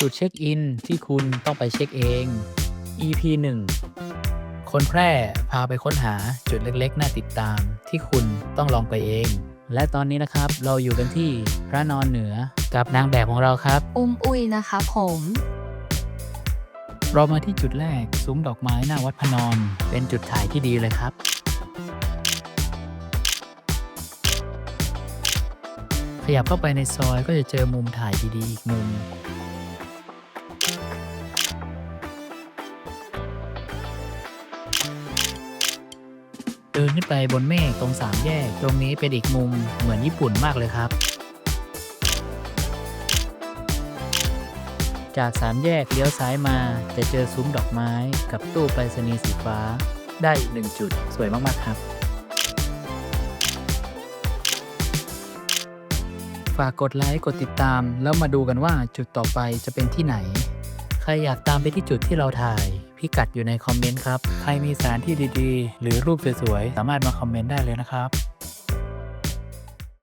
จุดเช็คอินที่คุณต้องไปเช็คเอง EP 1 คนแพร่พาไปค้นหาจุดเล็กๆ น่าติดตามที่คุณต้องลองไปเอง และตอนนี้นะครับเราอยู่กันที่พระนอนเหนือกับนางแบบของเราครับ อุ้มอุ้ยนะคะผม เรามาที่จุดแรกซุ้มดอกไม้หน้าวัดพระนอน เป็นจุดถ่ายที่ดีเลยครับ ขยับเข้าไปในซอยก็จะเจอมุมถ่ายดีๆอีกมุม ดินขึ้นไปบนเมฆตรงสามแยก ตรงนี้เป็นอีกมุมเหมือนญี่ปุ่นมากเลยครับ จากสามแยกเลี้ยวซ้ายมาจะเจอซุ้มดอกไม้กับตู้ไปรษณีย์สีฟ้า ได้อีกหนึ่งจุดสวยมาก ๆ ครับฝากกดไลค์ กดติดตาม แล้วมาดูกันว่าจุดต่อไปจะเป็นที่ไหน รอยากตามไปที่จุดที่เราถ่าย พิกัดอยู่ในคอมเมนต์ครับ ใครมีสถานที่ดีๆ หรือรูปสวยๆ สามารถมาคอมเมนต์ได้เลยนะครับ